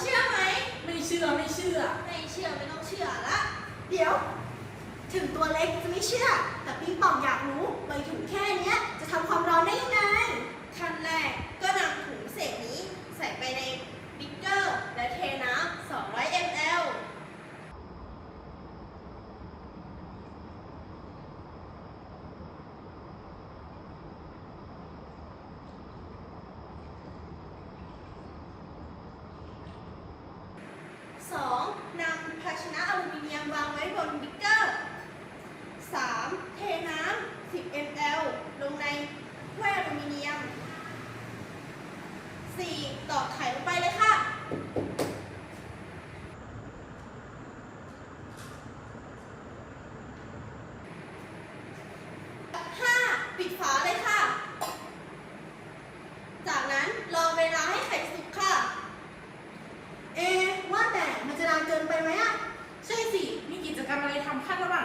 เชื่อไหม ไม่เชื่อไม่เชื่อ ไม่เชื่อไม่ต้องเชื่อละ เดี๋ยว ถึงตัวเล็กจะไม่เชื่อ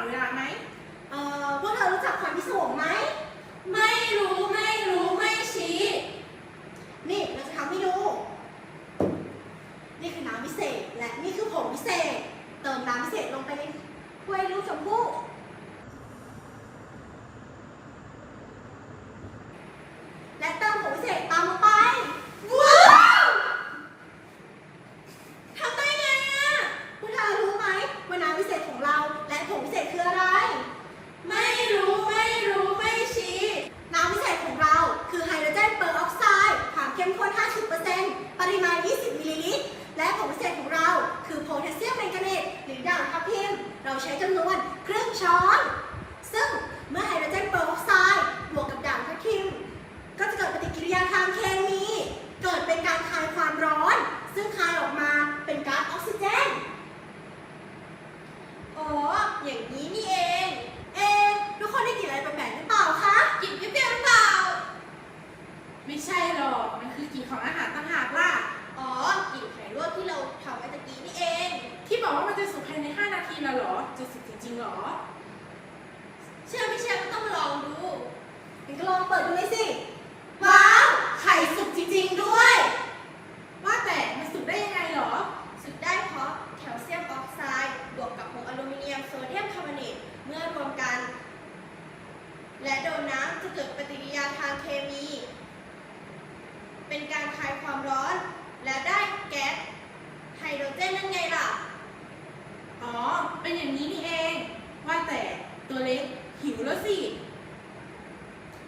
เวลาไหมเอ่อพวกเธอรู้จักความพิศวงไหม ไม่รู้ไม่รู้ไม่ชี้ นี่เราจะทำให้ดู นี่คือน้ำพิเศษและนี่คือผงพิเศษ เติมน้ำพิเศษลงไปในถ้วยลูกชมพู่ ใช้จำนวนครึ่งช้อน อกว่ามันจะสุกภายใน 5 นาทีนะหรอ จะสุกจริงๆหรอ เชื่อไม่เชื่อก็ต้องลองดูเดี๋ยวก็ลองเปิดดูเลยสิ็นอย่างนี้นี่เอง ว่าแต่ตัวเล็กหิวแล้วสิ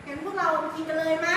งั้นพวกเราไปกินกันเลยไหม